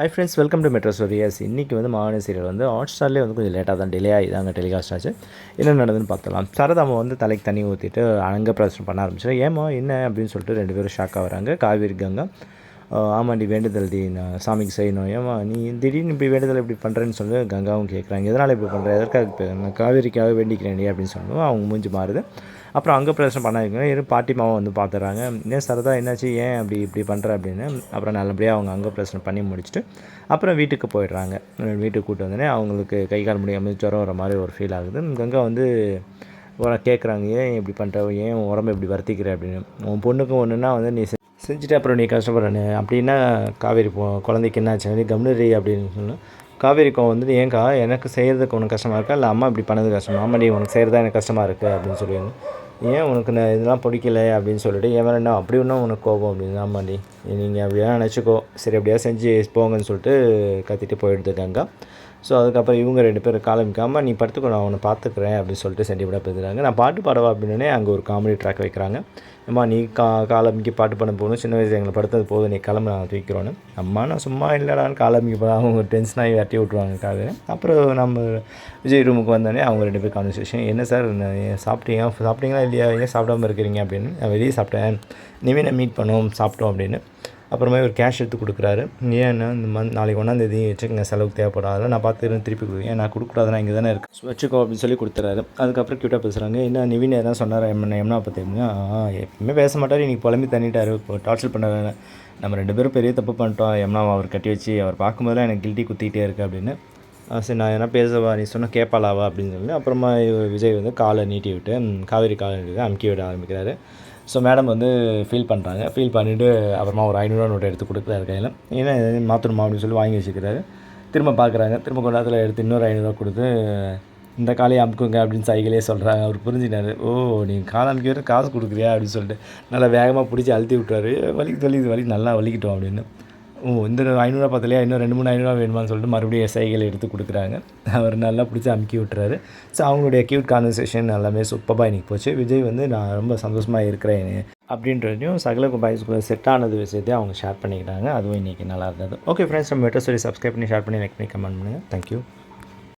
Hi friends welcome to metro stories இன்றைக்கி வந்து மாவன serial வந்து ஹாட் ஸ்டார்லேயே வந்து கொஞ்சம் லேட்டாக தான் டிலே ஆகி தாங்க டெலிகாஸ்ட் ஆச்சு. என்ன நடந்ததுன்னு பார்த்தலாம் சரதாமா வந்து தலைக்கு தண்ணி ஊற்றிட்டு அங்க பிரச்சனை பண்ண ஆரம்பிச்சு ஏமா என்ன அப்படின்னு சொல்லிட்டு ரெண்டு பேரும் ஷாக்காக வராங்க. காவேரி கங்கா ஆமாண்டி வேண்டுதல் டி நான் சாமிக்கு செய்யணும். ஏமா நீ திடீர்னு இப்படி வேண்டுதல் இப்படி பண்ணுறேன்னு சொல்லி கங்காவும் கேட்குறாங்க எதனால் இப்படி பண்ணுற எதற்காக இப்போ? நான் காவேரிக்காக வேண்டிக்கிறேன் அப்படின்னு சொல்லுவோம் அவங்க மூஞ்சி மாறுது. அப்புறம் அங்கே பிரச்சனை பண்ணாதீங்க. இரு பாட்டி மாவை வந்து பார்த்துறாங்க ஏன் சரதா என்னாச்சு? ஏன் அப்படி இப்படி பண்ணுற அப்படின்னு. அப்புறம் நல்லபடியாக அவங்க அங்கே பிரச்சனை பண்ணி முடிச்சுட்டு அப்புறம் வீட்டுக்கு போயிடுறாங்க. வீட்டுக்கு கூப்பிட்டு வந்தோடனே அவங்களுக்கு கை கால் முடியாமல் ஜுரம் வர மாதிரி ஒரு ஃபீல் ஆகுது. கங்கா வந்து கேட்குறாங்க ஏன் இப்படி பண்ணுற ஏன் உடம்பு இப்படி வருத்திக்கிற? அப்படின்னு. உன் பொண்ணுக்கு ஒன்றுன்னா வந்து நீ செஞ்சுட்டு அப்புறம் நீ கஷ்டப்படுறனு அப்படின்னா காவேரி போ குழந்தைக்கு என்னாச்சு? நீ அப்படின்னு சொன்னோம் காவேரிக்கும் வந்து ஏங்கா எனக்கு செய்கிறதுக்கு உனக்கு கஷ்டமாக இருக்கா? இல்லை அம்மா இப்படி பண்ணது கஷ்டமா? ஆமாடி உனக்கு செய்கிறதா எனக்கு கஷ்டமாக இருக்குது அப்படின்னு சொல்லி ஏன் உனக்கு நான் இதெல்லாம் பிடிக்கல அப்படின்னு சொல்லிட்டு ஏன் என்ன அப்படி ஒன்றும் உனக்கு கோபம்? அப்படின்னு ஆமாண்டி நீங்கள் அப்படியா நினச்சிக்கோ. சரி அப்படியா செஞ்சு போங்கன்னு சொல்லிட்டு கத்திட்டு போயிடுது கங்கா ஸோ அதுக்கப்புறம் இவங்க ரெண்டு பேரும் காலமிக்காமல் நீ படுத்துக்கோ நான் உன்னை பார்த்துக்குறேன் அப்படின்னு சொல்லிட்டு சென்டிமெண்ட்டாக பேசுகிறாங்க நான் பாட்டு பாடவா அப்படின்னே அங்கே ஒரு காமெடி ட்ராக் வைக்கிறாங்க. அம்மா நீ கா காலமிக்கு பாட்டு பண்ண போகணும். சின்ன வயசு எங்களை படுத்தது போதும் நீ கிளம்பு நான் தூக்கிறோன்னு அம்மா நான் சும்மா இல்லைடான்னு காலமிக்கு போய் அவங்க டென்ஷன் ஆகி வெட்டி விட்ருவாங்க காது அப்புறம் நம்ம விஜய் ரூமுக்கு வந்தோடனே அவங்க ரெண்டு பேர் கான்வர்சேஷன் என்ன சார் சாப்பிட்டீங்க? சாப்பிட்டீங்களா இல்லையா? ஏன் சாப்பிடாம இருக்கிறீங்க? அப்படின்னு நான் வெளியே சாப்பிட்டேன். நிவினை மீட் பண்ணுவோம் சாப்பிட்டோம் அப்படின்னு. அப்புறமா ஒரு கேஷ் எடுத்து கொடுக்குறாரு. ஏன்னா இந்த மந்த் நாளைக்கு ஒன்றாந்தேதி வச்சுக்கோங்க செலவுக்கு தேவைப்படும் நான் பார்த்துக்கிறேன் திருப்பி கொடுங்க ஏன் நான் கொடுக்கூடாதுனா இங்கே தானே இருக்கு. வச்சுக்கோ அப்படின்னு சொல்லி கொடுத்துறாரு. அதுக்கப்புறம் க்யூட்டாக பேசுகிறாங்க என்ன நிவின் எதாவது சொன்னார்? என்ன எம்னா பார்த்தீங்கன்னா அப்படின்னா எப்பவுமே பேச மாட்டார். இன்றைக்கி புலம்பி தண்ணிட்டார். இப்போ டார்ச்சர் பண்ண நம்ம ரெண்டு பேரும் பெரிய தப்பு பண்ணிட்டோம். எம்னா அவர் கட்டி வச்சு அவர் பார்க்கும்போதெல்லாம் எனக்கு கில்ட்டி குத்திக்கிட்டே இருக்குது அப்படின்னு. சரி நான் என்ன பேசவா? நீ சொன்ன கேட்பாளாவா அப்படின்னு சொல்லி அப்புறமா விஜய் வந்து காலை நீட்டி விட்டு காவேரி காலை நீட்டி அமுக்கி விட ஆரம்பிக்கிறாரு. ஸோ மேடம் வந்து ஃபீல் பண்ணுறாங்க ஃபீல் பண்ணிவிட்டு அப்புறமா ஒரு ஐநூறுரூவா நோட்டு எடுத்து கொடுக்குறாரு கையில். ஏன்னா மாற்றணுமா அப்படின்னு சொல்லி வாங்கி வச்சுக்கிறாரு. திரும்ப பார்க்குறாங்க திரும்ப கொஞ்ச எடுத்து இன்னொரு ஐநூறுரூவா கொடுத்து இந்த காலையை அமுக்குங்க அப்படின்னு சைக்கிளே சொல்கிறாங்க அவர் புரிஞ்சினாரு ஓ நீங்கள் காலை அமுக்கி வர காசு கொடுக்குறியா? அப்படின்னு சொல்லிட்டு நல்லா வேகமாக பிடிச்சி அழுத்தி விட்டுறாரு. வலிக்கு வலிக்குது வலி நல்லா வலிக்கிட்டோம் அப்படின்னு. ஓ இந்த ஐநூறுரூவா பார்த்தலையா இன்னும் ரெண்டு மூணு ஐநூறுரூவா வேணுமான்னு சொல்லிட்டு மறுபடியும் சைகளை எடுத்து கொடுக்குறாங்க. அவர் நல்லா பிடிச்சி அமுக்கி விட்டுறாரு. ஸோ அவங்களுடைய க்யூட் கான்வர்சேஷன் எல்லாமே சூப்பராக இன்றைக்கி போச்சு. விஜய் வந்து நான் ரொம்ப சந்தோஷமாக இருக்கிறேன் அப்படின்றதையும் சகல பாய்ஸ்குள்ளே செட் ஆனது விஷயத்தையும் அவங்க ஷேர் பண்ணிக்கிறாங்க. அதுவும் இன்றைக்கி நல்லா இருந்தது. ஓகே ஃப்ரெண்ட்ஸ் நம்ம மெட்ரோ சொல்லி சப்ஸ்கிரைப் பண்ணி ஷேர் பண்ணி லைக் பண்ணி கமெண்ட் பண்ணுங்கள் தேங்க்யூ